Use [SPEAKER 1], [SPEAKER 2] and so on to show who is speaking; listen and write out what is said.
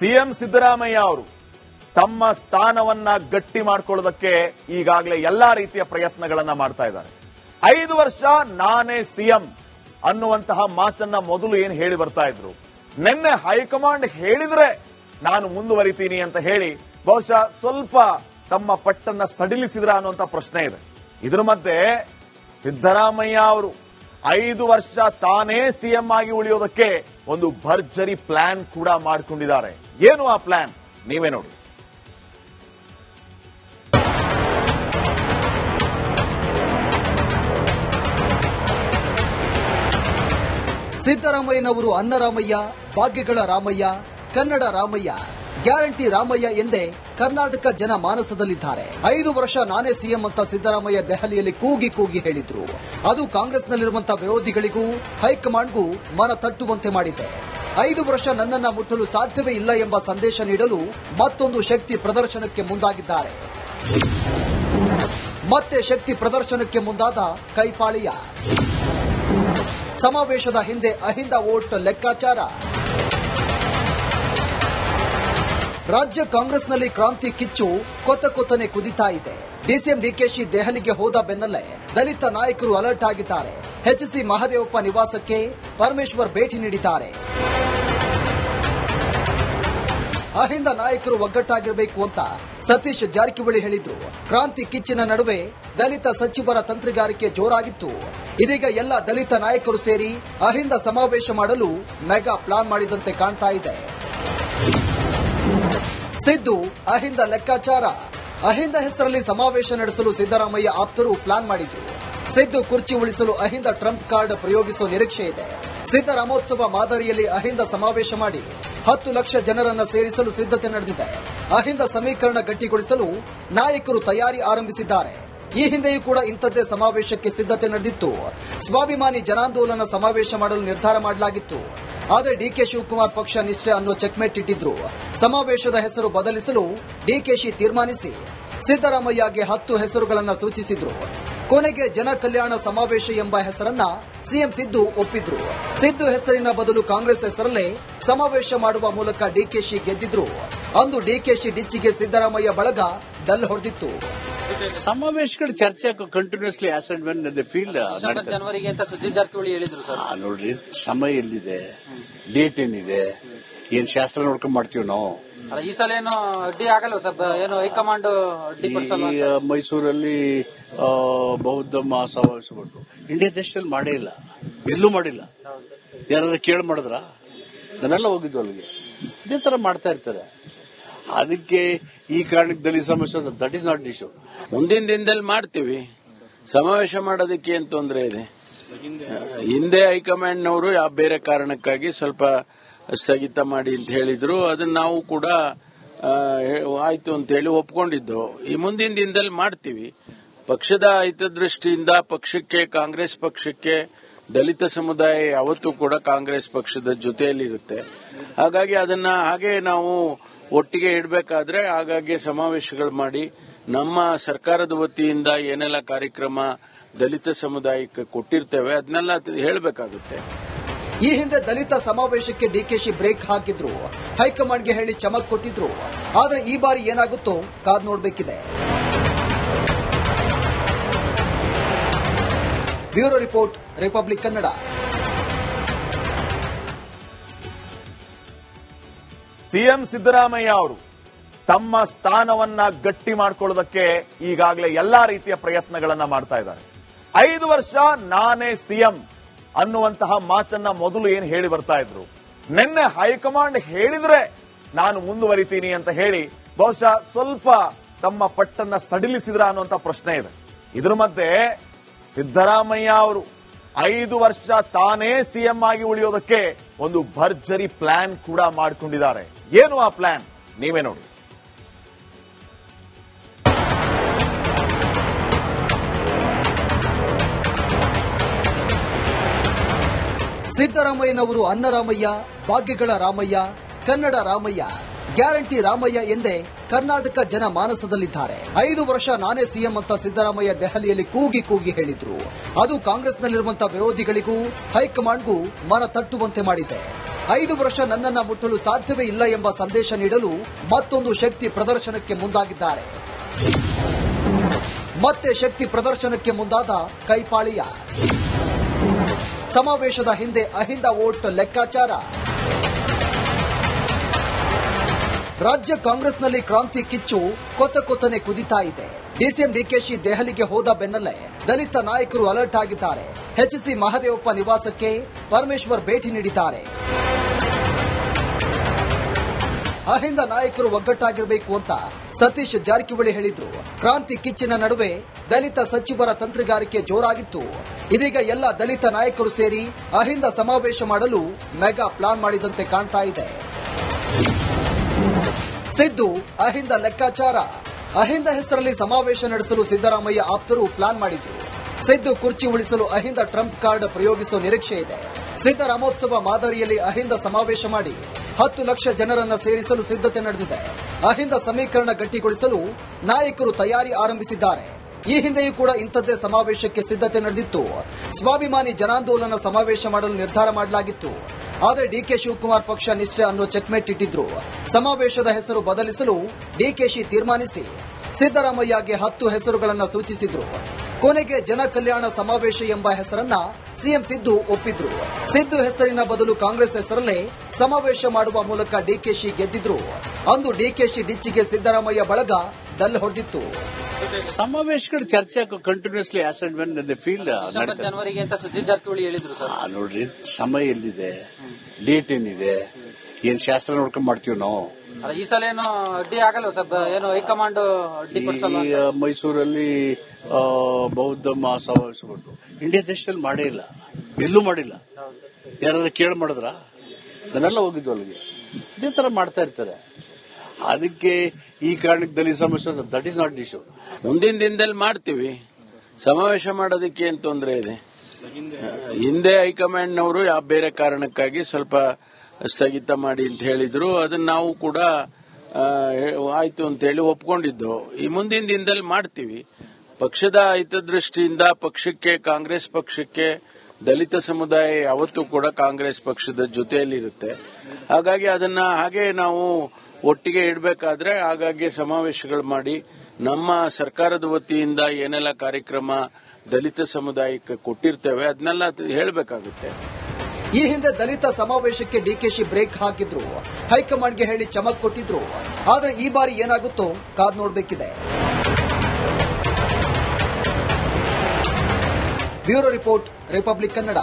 [SPEAKER 1] CM Siddaramaiah ಅವರು ತಮ್ಮ ಸ್ಥಾನವನ್ನ ಗಟ್ಟಿ ಮಾಡ್ಕೊಳ್ಳೋದಕ್ಕೆ ಈಗಾಗಲೇ ಎಲ್ಲಾ ರೀತಿಯ ಪ್ರಯತ್ನಗಳನ್ನ ಮಾಡ್ತಾ ಇದ್ದಾರೆ. ಐದು ವರ್ಷ ನಾನೇ ಸಿಎಂ ಅನ್ನುವಂತಹ ಮಾತನ್ನ ಮೊದಲು ಏನು ಹೇಳಿ ಬರ್ತಾ ಇದ್ರು. ನಿನ್ನೆ ಹೈಕಮಾಂಡ್ ಹೇಳಿದ್ರೆ ನಾನು ಮುಂದುವರಿತೀನಿ ಅಂತ ಹೇಳಿ ಬಹುಶಃ ಸ್ವಲ್ಪ ತಮ್ಮ ಪಟ್ಟನ್ನ ಸಡಿಲಿಸಿದ್ರ ಅನ್ನುವಂತ ಪ್ರಶ್ನೆ ಇದೆ. ಇದ್ರ ಮಧ್ಯೆ ಸಿದ್ದರಾಮಯ್ಯ ಅವರು ಐದು ವರ್ಷ ತಾನೇ ಸಿಎಂ ಆಗಿ ಉಳಿಯೋದಕ್ಕೆ ಒಂದು ಭರ್ಜರಿ ಪ್ಲಾನ್ ಕೂಡ ಮಾಡಿಕೊಂಡಿದ್ದಾರೆ. ಏನು ಆ ಪ್ಲಾನ್? ನೀವೇ ನೋಡಿ.
[SPEAKER 2] ಸಿದ್ದರಾಮಯ್ಯನವರು ಅನ್ನರಾಮಯ್ಯ ಭಾಗ್ಯಗಳ ರಾಮಯ್ಯ, ಕನ್ನಡ ರಾಮಯ್ಯ. ಗ್ಯಾರಂಟಿ ರಾಮಯ್ಯ ಎಂದೇ ಕರ್ನಾಟಕ ಜನ ಮಾನಸದಲ್ಲಿದ್ದಾರೆ. ಐದು ವರ್ಷ ನಾನೇ ಸಿಎಂ ಅಂತ ಸಿದ್ದರಾಮಯ್ಯ ದೆಹಲಿಯಲ್ಲಿ ಕೂಗಿ ಕೂಗಿ ಹೇಳಿದ್ರು. ಅದು ಕಾಂಗ್ರೆಸ್ನಲ್ಲಿರುವಂತಹ ವಿರೋಧಿಗಳಿಗೂ, ಹೈಕಮಾಂಡ್ಗೂ ಮನ ತಟ್ಟುವಂತೆ ಮಾಡಿದೆ. ಐದು ವರ್ಷ ನನ್ನನ್ನ ಮುಟ್ಟಲು ಸಾಧ್ಯವೇ ಇಲ್ಲ ಎಂಬ ಸಂದೇಶ ನೀಡಲು ಮತ್ತೊಂದು ಶಕ್ತಿ ಪ್ರದರ್ಶನಕ್ಕೆ ಮುಂದಾಗಿದ್ದಾರೆ. ಮತ್ತೆ ಶಕ್ತಿ ಪ್ರದರ್ಶನಕ್ಕೆ ಮುಂದಾದ ಕೈಪಾಳಿಯ. ಸಮಾವೇಶದ ಹಿಂದೆ ಅಹಿಂದ ವೋಟ್ ಲೆಕ್ಕಾಚಾರ. ರಾಜ್ಯ ಕಾಂಗ್ರೆಸ್ನಲ್ಲಿ ಕ್ರಾಂತಿ ಕಿಚ್ಚು ಕೊತ ಕೊತ್ತನೆ ಕುದಿತಾ ಇದೆ. ಡಿಸಿಎಂ ಡಿಕೆಶಿ ದೆಹಲಿಗೆ ಹೋದ ಬೆನ್ನಲ್ಲೇ ದಲಿತ ನಾಯಕರು ಅಲರ್ಟ್ ಆಗಿದ್ದಾರೆ. ಎಚ್ಸಿ ಮಹದೇವಪ್ಪ ನಿವಾಸಕ್ಕೆ ಪರಮೇಶ್ವರ್ ಭೇಟಿ ನೀಡಿದ್ದಾರೆ. ಅಹಿಂದ ನಾಯಕರು ಒಗ್ಗಟ್ಟಾಗಿರಬೇಕು ಅಂತ ಸತೀಶ್ ಜಾರಕಿಹೊಳಿ ಹೇಳಿದ್ರು ಕ್ರಾಂತಿ ಕಿಚ್ಚಿನ ನಡುವೆ ದಲಿತ ಸಚಿವರ ತಂತ್ರಗಾರಿಕೆ ಜೋರಾಗಿತ್ತು. ಇದೀಗ ಎಲ್ಲ ದಲಿತ ನಾಯಕರು ಸೇರಿ ಅಹಿಂದ ಸಮಾವೇಶ ಮಾಡಲು ಮೆಗಾ ಪ್ಲಾನ್ ಮಾಡಿದಂತೆ ಕಾಣ್ತಾ ಇದೆ. ಸಿದ್ದು ಅಹಿಂದ ಲೆಕ್ಕಾಚಾರ. ಅಹಿಂದ ಹೆಸರಲ್ಲಿ ಸಮಾವೇಶ ನಡೆಸಲು ಸಿದ್ದರಾಮಯ್ಯ ಆಪ್ತರು ಪ್ಲಾನ್ ಮಾಡಿದ್ರು. ಸಿದ್ದು ಕುರ್ಚಿ ಉಳಿಸಲು ಅಹಿಂದ ಟ್ರಂಪ್ ಕಾರ್ಡ್ ಪ್ರಯೋಗಿಸುವ ನಿರೀಕ್ಷೆ ಇದೆ. ಸಿದ್ದರಾಮೋತ್ಸವ ಮಾದರಿಯಲ್ಲಿ ಅಹಿಂದ ಸಮಾವೇಶ ಮಾಡಿ ಹತ್ತು ಲಕ್ಷ ಜನರನ್ನ ಸೇರಿಸಲು ಸಿದ್ಧತೆ ನಡೆದಿದೆ. ಅಹಿಂದ ಸಮೀಕರಣ ಗಟ್ಟಿಗೊಳಿಸಲು ನಾಯಕರು ತಯಾರಿ ಆರಂಭಿಸಿದ್ದಾರೆ. ಈ ಹಿಂದೆಯೂ ಕೂಡ ಇಂಥದ್ದೇ ಸಮಾವೇಶಕ್ಕೆ ಸಿದ್ಧತೆ ನಡೆದಿತ್ತು. ಸ್ವಾಭಿಮಾನಿ ಜನಾಂದೋಲನ ಸಮಾವೇಶ ಮಾಡಲು ನಿರ್ಧಾರ ಮಾಡಲಾಗಿತ್ತು. ಆದರೆ ಡಿಕೆ ಶಿವಕುಮಾರ್ ಪಕ್ಷ ನಿಷ್ಠೆ ಅನ್ನೋ ಚೆಕ್ಮೇಟ್ ಇಟ್ಟಿದ್ರು. ಸಮಾವೇಶದ ಹೆಸರು ಬದಲಿಸಲು ಡಿಕೆಶಿ ತೀರ್ಮಾನಿಸಿ. ಸಿದ್ದರಾಮಯ್ಯಗೆ ಹತ್ತು ಹೆಸರುಗಳನ್ನು ಸೂಚಿಸಿದ್ರು. ಕೊನೆಗೆ ಜನ ಕಲ್ಯಾಣ ಸಮಾವೇಶ ಎಂಬ ಹೆಸರನ್ನ ಸಿಎಂ ಸಿದ್ದು ಒಪ್ಪಿದ್ರು. ಸಿದ್ದು ಹೆಸರಿನ ಬದಲು ಕಾಂಗ್ರೆಸ್ ಹೆಸರಲ್ಲೇ ಸಮಾವೇಶ ಮಾಡುವ ಮೂಲಕ ಡಿಕೆಶಿ ಗೆದ್ದಿದ್ರು. ಅಂದು ಡಿಕೆಶಿ ಡಿಚ್ಚಿಗೆ ಸಿದ್ದರಾಮಯ್ಯ ಬಳಗ ದಲ್ ಹೊಡೆದಿತ್ತು.
[SPEAKER 3] ಸಮಾವೇಶಗಳು ಚರ್ಚೆ continuously as and when the field
[SPEAKER 4] December ಜನವರಿಗೆ ಅಂತ ಸುದ್ದಿ ಜಾರಕಿಹೊಳಿ ಹೇಳಿದ್ರು ಸರ್.
[SPEAKER 3] ನೋಡ್ರಿ ಸಮಯ ಎಲ್ಲಿದೆ? ಡೇಟ್ ಏನಿದೆ? ಏನ್ ಶಾಸ್ತ್ರ ನೋಡ್ಕೊಂಡ್ ಮಾಡ್ತೀವಿ ನಾವು?
[SPEAKER 4] ಈ ಸಲ ಏನು ಅಡ್ಡಿ ಆಗಲ್ಲ ಸರ್. ಏನು ಹೈಕಮಾಂಡ್ ಅಡ್ಡಿ
[SPEAKER 3] ಈ ಮೈಸೂರಲ್ಲಿ ಬೌದ್ಧ ಮಹಾಸಮಾವೇಶ ಇಂಡಿಯಾ ದೇಶದಲ್ಲಿ ಮಾಡೇ ಇಲ್ಲ. ಎಲ್ಲೂ ಮಾಡಿಲ್ಲ. ಯಾರು ಕೇಳಿ ಮಾಡಿದ್ರ? ನಾವೆಲ್ಲ ಹೋಗಿದ್ವು ಅಲ್ಲಿಗೆ. ಇದೇ ತರ ಮಾಡ್ತಾ ಇರ್ತಾರೆ. ಅದಕ್ಕೆ ಈ ಕಾರಣಕ್ಕೆ ದಲಿತ ಸಮಸ್ಯೆ ದಟ್ ಇಸ್ ನಾಟ್ ಇಶ್ಯೂ
[SPEAKER 5] ಮುಂದಿನ ದಿನದಲ್ಲಿ ಮಾಡ್ತೀವಿ. ಸಮಾವೇಶ ಮಾಡೋದಕ್ಕೆ ಏನ್ ತೊಂದರೆ ಇದೆ? ಹಿಂದೆ ಹೈಕಮಾಂಡ್ನವರು ಯಾವ ಬೇರೆ ಕಾರಣಕ್ಕಾಗಿ ಸ್ವಲ್ಪ ಸ್ಥಗಿತ ಮಾಡಿ ಅಂತ ಹೇಳಿದ್ರು. ಅದನ್ನ ನಾವು ಕೂಡ ಆಯ್ತು ಅಂತ ಹೇಳಿ ಒಪ್ಕೊಂಡಿದ್ದು. ಈ ಮುಂದಿನ ದಿನದಲ್ಲಿ ಮಾಡ್ತೀವಿ. ಪಕ್ಷದ ಹಿತದೃಷ್ಟಿಯಿಂದ ಪಕ್ಷಕ್ಕೆ, ಕಾಂಗ್ರೆಸ್ ಪಕ್ಷಕ್ಕೆ ದಲಿತ ಸಮುದಾಯ ಯಾವತ್ತೂ ಕೂಡ ಕಾಂಗ್ರೆಸ್ ಪಕ್ಷದ ಜೊತೆಯಲ್ಲಿರುತ್ತೆ. ಹಾಗಾಗಿ ಅದನ್ನ ಹಾಗೆ ನಾವು ಒಟ್ಟಿಗೆ ಇಡಬೇಕಾದ್ರೆ ಹಾಗಾಗಿ ಸಮಾವೇಶಗಳು ಮಾಡಿ ನಮ್ಮ ಸರ್ಕಾರದ ವತಿಯಿಂದ ಏನೆಲ್ಲ ಕಾರ್ಯಕ್ರಮ ದಲಿತ ಸಮುದಾಯಕ್ಕೆ ಕೊಟ್ಟಿರ್ತೇವೆ ಅದನ್ನೆಲ್ಲ ಹೇಳಬೇಕಾಗುತ್ತೆ.
[SPEAKER 2] ಈ ಹಿಂದೆ ದಲಿತ ಸಮಾವೇಶಕ್ಕೆ ಡಿಕೆಶಿ ಬ್ರೇಕ್ ಹಾಕಿದ್ರು. ಹೈಕಮಾಂಡ್ಗೆ ಹೇಳಿ ಚಮಕ್ ಕೊಟ್ಟಿದ್ರು. ಆದ್ರೆ ಈ ಬಾರಿ ಏನಾಗುತ್ತೋ ಕಾದ್ ನೋಡ್ಬೇಕಿದೆ. Bureau report, Republic Kannada.
[SPEAKER 1] CM Siddaramaiah ಅವರು ತಮ್ಮ ಸ್ಥಾನವನ್ನ ಗಟ್ಟಿ ಮಾಡ್ಕೊಳ್ಳೋದಕ್ಕೆ ಈಗಾಗಲೇ ಎಲ್ಲಾ ರೀತಿಯ ಪ್ರಯತ್ನಗಳನ್ನ ಮಾಡ್ತಾ ಇದ್ದಾರೆ. ಐದು ವರ್ಷ ನಾನೇ ಸಿಎಂ ಅನ್ನುವಂತಹ ಮಾತನ್ನ ಮೊದಲು ಏನ್ ಹೇಳಿ ಬರ್ತಾ ಇದ್ರು. ನಿನ್ನೆ ಹೈಕಮಾಂಡ್ ಹೇಳಿದ್ರೆ ನಾನು ಮುಂದುವರಿತೀನಿ ಅಂತ ಹೇಳಿ ಬಹುಶಃ ಸ್ವಲ್ಪ ತಮ್ಮ ಪಟ್ಟನ್ನ ಸಡಿಲಿಸಿದ್ರ ಅನ್ನುವಂತ ಪ್ರಶ್ನೆ ಇದೆ. ಇದ್ರ ಮಧ್ಯೆ ಸಿದ್ದರಾಮಯ್ಯ ಅವರು ಐದು ವರ್ಷ ತಾನೇ ಸಿಎಂ ಆಗಿ ಉಳಿಯೋದಕ್ಕೆ ಒಂದು ಭರ್ಜರಿ ಪ್ಲಾನ್ ಕೂಡ ಮಾಡಿಕೊಂಡಿದ್ದಾರೆ. ಏನು ಆ ಪ್ಲಾನ್? ನೀವೇ ನೋಡಿ.
[SPEAKER 2] ಸಿದ್ದರಾಮಯ್ಯನವರು ಅನ್ನರಾಮಯ್ಯ, ಭಾಗ್ಯಗಳ ರಾಮಯ್ಯ, ಕನ್ನಡ ರಾಮಯ್ಯ. ಗ್ಯಾರಂಟಿ ರಾಮಯ್ಯ ಎಂದೇ ಕರ್ನಾಟಕ ಜನ ಮಾನಸದಲ್ಲಿದ್ದಾರೆ ಐದು ವರ್ಷ ನಾನೇ ಸಿಎಂ ಅಂತ ಸಿದ್ದರಾಮಯ್ಯ ದೆಹಲಿಯಲ್ಲಿ ಕೂಗಿ ಕೂಗಿ ಹೇಳಿದ್ರು. ಅದು ಕಾಂಗ್ರೆಸ್ನಲ್ಲಿರುವಂತಹ ವಿರೋಧಿಗಳಿಗೂ, ಹೈಕಮಾಂಡ್ಗೂ ಮನ ತಟ್ಟುವಂತೆ ಮಾಡಿದೆ. ಐದು ವರ್ಷ ನನ್ನನ್ನ ಮುಟ್ಟಲು ಸಾಧ್ಯವೇ ಇಲ್ಲ ಎಂಬ ಸಂದೇಶ ನೀಡಲು ಮತ್ತೊಂದು ಶಕ್ತಿ ಪ್ರದರ್ಶನಕ್ಕೆ ಮುಂದಾಗಿದ್ದಾರೆ. ಮತ್ತೆ ಶಕ್ತಿ ಪ್ರದರ್ಶನಕ್ಕೆ ಮುಂದಾದ ಕೈಪಾಳಿಯ. ಸಮಾವೇಶದ ಹಿಂದೆ ಅಹಿಂದ ವೋಟ್ ಲೆಕ್ಕಾಚಾರ. ರಾಜ್ಯ ಕಾಂಗ್ರೆಸ್ನಲ್ಲಿ ಕ್ರಾಂತಿ ಕಿಚ್ಚು ಕೊತ ಕೊತ್ತನೆ ಕುದಿತಾ ಇದೆ. ಡಿಸಿಎಂ ಡಿಕೆಶಿ ದೆಹಲಿಗೆ ಹೋದ ಬೆನ್ನಲ್ಲೇ ದಲಿತ ನಾಯಕರು ಅಲರ್ಟ್ ಆಗಿದ್ದಾರೆ. ಎಚ್ಸಿ ಮಹದೇವಪ್ಪ ನಿವಾಸಕ್ಕೆ ಪರಮೇಶ್ವರ್ ಭೇಟಿ ನೀಡಿದ್ದಾರೆ. ಅಹಿಂದ ನಾಯಕರು ಒಗ್ಗಟ್ಟಾಗಿರಬೇಕು ಅಂತ ಸತೀಶ್ ಜಾರಕಿಹೊಳಿ ಹೇಳಿದ್ರು. ಕ್ರಾಂತಿ ಕಿಚ್ಚಿನ ನಡುವೆ ದಲಿತ ಸಚಿವರ ತಂತ್ರಗಾರಿಕೆ ಜೋರಾಗಿತ್ತು. ಇದೀಗ ಎಲ್ಲ ದಲಿತ ನಾಯಕರು ಸೇರಿ ಅಹಿಂದ ಸಮಾವೇಶ ಮಾಡಲು ಮೆಗಾ ಪ್ಲಾನ್ ಮಾಡಿದಂತೆ ಕಾಣ್ತಾ ಇದೆ. ಸಿದ್ದು, ಅಹಿಂದ ಲೆಕ್ಕಾಚಾರ. ಅಹಿಂದ ಹೆಸರಲ್ಲಿ ಸಮಾವೇಶ ನಡೆಸಲು ಸಿದ್ದರಾಮಯ್ಯ ಆಪ್ತರು ಪ್ಲಾನ್ ಮಾಡಿದ್ರು. ಸಿದ್ದು ಕುರ್ಚಿ ಉಳಿಸಲು ಅಹಿಂದ ಟ್ರಂಪ್ ಕಾರ್ಡ್ ಪ್ರಯೋಗಿಸುವ ನಿರೀಕ್ಷೆ ಇದೆ. ಸಿದ್ದರಾಮೋತ್ಸವ ಮಾದರಿಯಲ್ಲಿ ಅಹಿಂದ ಸಮಾವೇಶ ಮಾಡಿ ಹತ್ತು ಲಕ್ಷ ಜನರನ್ನ ಸೇರಿಸಲು ಸಿದ್ಧತೆ ನಡೆದಿದೆ. ಅಹಿಂದ ಸಮೀಕರಣ ಗಟ್ಟಿಗೊಳಿಸಲು ನಾಯಕರು ತಯಾರಿ ಆರಂಭಿಸಿದ್ದಾರೆ. ಈ ಹಿಂದೆಯೂ ಕೂಡ ಇಂಥದ್ದೇ ಸಮಾವೇಶಕ್ಕೆ ಸಿದ್ಧತೆ ನಡೆದಿತ್ತು. ಸ್ವಾಭಿಮಾನಿ ಜನಾಂದೋಲನ ಸಮಾವೇಶ ಮಾಡಲು ನಿರ್ಧಾರ ಮಾಡಲಾಗಿತ್ತು. ಆದರೆ ಡಿಕೆ ಶಿವಕುಮಾರ್ ಪಕ್ಷ ನಿಷ್ಠೆ ಅನ್ನೋ ಚೆಕ್ಮೇಟ್ ಇಟ್ಟಿದ್ರು. ಸಮಾವೇಶದ ಹೆಸರು ಬದಲಿಸಲು ಡಿಕೆಶಿ ತೀರ್ಮಾನಿಸಿ. ಸಿದ್ದರಾಮಯ್ಯಗೆ ಹತ್ತು ಹೆಸರುಗಳನ್ನು ಸೂಚಿಸಿದ್ರು. ಕೊನೆಗೆ ಜನ ಕಲ್ಯಾಣ ಸಮಾವೇಶ ಎಂಬ ಹೆಸರನ್ನ ಸಿಎಂ ಸಿದ್ದು ಒಪ್ಪಿದ್ರು. ಸಿದ್ದು ಹೆಸರಿನ ಬದಲು ಕಾಂಗ್ರೆಸ್ ಹೆಸರಲ್ಲೇ ಸಮಾವೇಶ ಮಾಡುವ ಮೂಲಕ ಡಿಕೆಶಿ ಗೆದ್ದಿದ್ರು. ಅಂದು ಡಿಕೆಶಿ ಡಿಚ್ಚಿಗೆ ಸಿದ್ದರಾಮಯ್ಯ ಬಳಗ ದಲ್ ಹೊಡೆದಿತ್ತು.
[SPEAKER 3] ಸಮಾವೇಶಗಳು ಚರ್ಚೆ continuously assignment when the field
[SPEAKER 4] ಜನವರಿಗೆ ಅಂತ ಸುಜಿತ್ ಜಾರಕಿಹೊಳಿ ಹೇಳಿದ್ರು ಸರ್.
[SPEAKER 3] ನೋಡ್ರಿ ಸಮಯ ಎಲ್ಲಿದೆ? ಡೇಟ್ ಏನಿದೆ? ಏನ್ ಶಾಸ್ತ್ರ ನೋಡ್ಕೊಂಡ್ ಮಾಡ್ತೀವಿ ನಾವು?
[SPEAKER 4] ಈ ಸಲ ಏನು ಅಡ್ಡಿ ಆಗಲ್ಲ ಸರ್. ಏನು ಹೈಕಮಾಂಡ್
[SPEAKER 3] ಮೈಸೂರಲ್ಲಿ ಬೌದ್ಧ ಮಹಾಸಮಾವೇಶಗಳು ಇಂಡಿಯಾ ದೇಶದಲ್ಲಿ ಮಾಡೇ ಇಲ್ಲ. ಎಲ್ಲೂ ಮಾಡಿಲ್ಲ. ಯಾರು ಕೇಳಿ ಮಾಡಿದ್ರ? ನಾವೆಲ್ಲ ಹೋಗಿದ್ವು ಅಲ್ಲಿಗೆ. ಇದೇ ತರ ಮಾಡ್ತಾ ಇರ್ತಾರೆ. ಅದಕ್ಕೆ ಈ ಕಾರಣಕ್ಕೆ ದಲಿತ ಸಮಸ್ಯೆ ದಟ್ ಇಸ್ ನಾಟ್ ಇಶ್ಯೂ
[SPEAKER 5] ಮುಂದಿನ ದಿನದಲ್ಲಿ ಮಾಡ್ತೀವಿ. ಸಮಾವೇಶ ಮಾಡೋದಕ್ಕೆ ಏನ್ ತೊಂದರೆ ಇದೆ? ಹಿಂದೆ ಹೈಕಮಾಂಡ್ನವರು ಯಾವ ಬೇರೆ ಕಾರಣಕ್ಕಾಗಿ ಸ್ವಲ್ಪ ಸ್ಥಗಿತ ಮಾಡಿ ಅಂತ ಹೇಳಿದ್ರು. ಅದನ್ನ ನಾವು ಕೂಡ ಆಯ್ತು ಅಂತ ಹೇಳಿ ಒಪ್ಕೊಂಡಿದ್ದು. ಈ ಮುಂದಿನ ದಿನದಲ್ಲಿ ಮಾಡ್ತೀವಿ. ಪಕ್ಷದ ಹಿತದೃಷ್ಟಿಯಿಂದ ಪಕ್ಷಕ್ಕೆ, ಕಾಂಗ್ರೆಸ್ ಪಕ್ಷಕ್ಕೆ, ದಲಿತ ಸಮುದಾಯ ಯಾವತ್ತೂ ಕೂಡ ಕಾಂಗ್ರೆಸ್ ಪಕ್ಷದ ಜೊತೆಯಲ್ಲಿರುತ್ತೆ. ಹಾಗಾಗಿ ಅದನ್ನ ಹಾಗೆ ನಾವು ಒಟ್ಟಿಗೆ ಇಡಬೇಕಾದ್ರೆ ಹಾಗಾಗಿ ಸಮಾವೇಶಗಳು ಮಾಡಿ ನಮ್ಮ ಸರ್ಕಾರದ ವತಿಯಿಂದ ಏನೆಲ್ಲ ಕಾರ್ಯಕ್ರಮ ದಲಿತ ಸಮುದಾಯಕ್ಕೆ ಕೊಟ್ಟಿರ್ತೇವೆ, ಅದನ್ನೆಲ್ಲ ಹೇಳಬೇಕಾಗುತ್ತೆ.
[SPEAKER 2] ಈ ಹಿಂದೆ ದಲಿತ ಸಮಾವೇಶಕ್ಕೆ ಡಿಕೆಶಿ ಬ್ರೇಕ್ ಹಾಕಿದ್ರು. ಹೈಕಮಾಂಡ್ಗೆ ಹೇಳಿ ಚಮಕ್ ಕೊಟ್ಟಿದ್ರು. ಆದರೆ ಈ ಬಾರಿ ಏನಾಗುತ್ತೋ ಕಾದ್ ನೋಡಬೇಕಿದೆ. Bureau report, Republic Kannada.